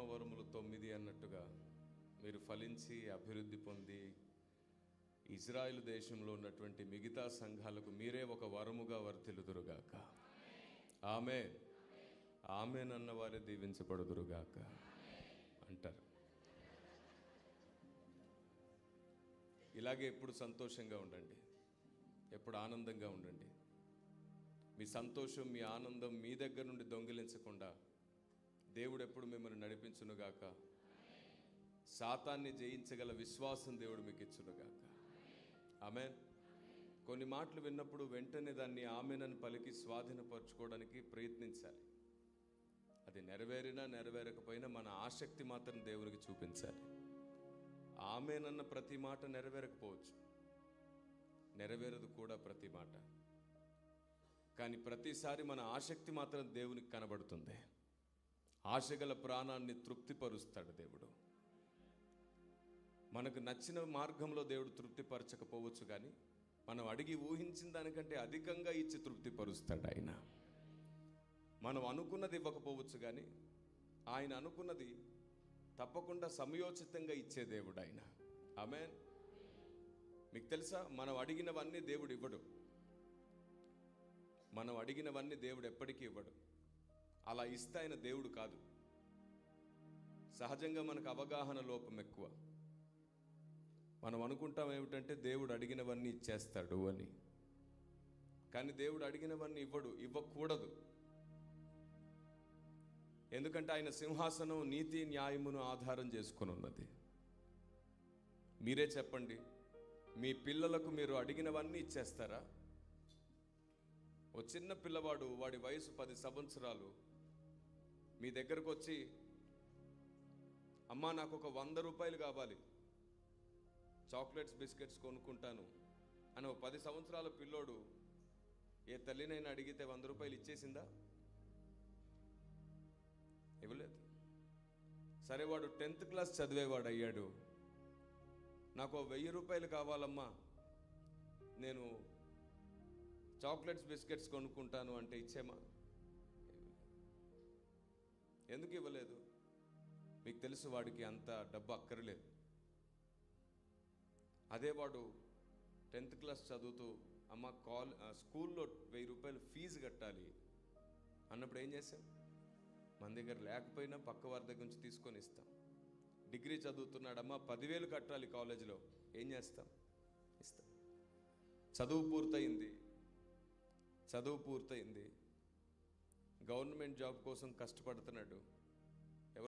ఆత్మవరములు తొమ్మిది అన్నట్టుగా మీరు ఫలించి అభివృద్ధి పొంది ఇజ్రాయెల్ దేశంలో ఉన్నటువంటి మిగతా సంఘాలకు మీరే ఒక వరముగా వర్తిల్లుదురుగాక ఆమె ఆమెనన్న వారే దీవించబడుదురుగాక. అంటారు. ఇలాగే ఎప్పుడు సంతోషంగా ఉండండి. ఎప్పుడు ఆనందంగా ఉండండి. మీ సంతోషం మీ ఆనందం మీ దగ్గర నుండి దొంగిలించకుండా దేవుడు ఎప్పుడు మిమ్మల్ని నడిపించునుగాక? శాతాన్ని జయించగల విశ్వాసం దేవుడు మీకు ఇచ్చునుగాక ఆమె కొన్ని మాటలు విన్నప్పుడు వెంటనే దాన్ని ఆమెనని పలికి స్వాధీనపరచుకోవడానికి ప్రయత్నించాలి. అది నెరవేరినా నెరవేరకపోయినా మన ఆసక్తి మాత్రం దేవునికి చూపించాలి. ఆమెనన్న ప్రతి మాట నెరవేరకపోవచ్చు. నెరవేరదు కూడా ప్రతి మాట. కానీ ప్రతిసారి మన ఆసక్తి మాత్రం దేవునికి కనబడుతుంది. ఆశగల ప్రాణాన్ని తృప్తిపరుస్తాడు దేవుడు. మనకు నచ్చిన మార్గంలో దేవుడు తృప్తిపరచకపోవచ్చు కానీ మనం అడిగి ఊహించిన దానికంటే అధికంగా ఇచ్చి తృప్తిపరుస్తాడు ఆయన. మనం అనుకున్నది ఇవ్వకపోవచ్చు కానీ ఆయన అనుకున్నది తప్పకుండా సమయోచితంగా ఇచ్చే దేవుడు ఆయన. ఆమె మీకు తెలుసా? మనం అడిగినవన్నీ దేవుడు ఇవ్వడు. మనం అడిగినవన్నీ దేవుడు ఎప్పటికీ ఇవ్వడు. అలా ఇస్తే ఆయన దేవుడు కాదు. సహజంగా మనకు అవగాహన లోపం ఎక్కువ. మనం అనుకుంటాం ఏమిటంటే దేవుడు అడిగినవన్నీ ఇచ్చేస్తాడు అని. కానీ దేవుడు అడిగినవన్నీ ఇవ్వడు ఇవ్వకూడదు. ఎందుకంటే ఆయన సింహాసనం నీతి న్యాయమును ఆధారం చేసుకుని ఉన్నది. మీరే చెప్పండి మీ పిల్లలకు మీరు అడిగినవన్నీ ఇచ్చేస్తారా? ఓ చిన్న పిల్లవాడు వాడి వయసు పది సంవత్సరాలు మీ దగ్గరకు వచ్చి అమ్మా నాకు ఒక వంద రూపాయలు కావాలి. చాక్లెట్స్ బిస్కెట్స్ కొనుక్కుంటాను. అని ఒక పది సంవత్సరాల పిల్లోడు ఏ తల్లినైనా అడిగితే వంద రూపాయలు ఇచ్చేసిందా? ఇవ్వలేదు. సరే వాడు టెన్త్ క్లాస్ చదివేవాడు అయ్యాడు నాకు వెయ్యి రూపాయలు కావాలమ్మా. నేను చాక్లెట్స్ బిస్కెట్స్ కొనుక్కుంటాను అంటే ఇచ్చేమా? ఎందుకు ఇవ్వలేదు? మీకు తెలుసు వాడికి అంత డబ్బు అక్కర్లేదు. అదే వాడు టెన్త్ క్లాస్ చదువుతూ అమ్మ కాల్ స్కూల్లో వెయ్యి రూపాయలు ఫీజు కట్టాలి. అన్నప్పుడు ఏం చేసాం మన దగ్గర లేకపోయినా పక్క వారి దగ్గర నుంచి తీసుకొని ఇస్తాం. డిగ్రీ చదువుతున్నాడమ్మా పదివేలు కట్టాలి కాలేజీలో. ఏం చేస్తాం? ఇస్తాం. చదువు పూర్తయింది. చదువు పూర్తయింది. గవర్నమెంట్ జాబ్ కోసం కష్టపడుతున్నాడు.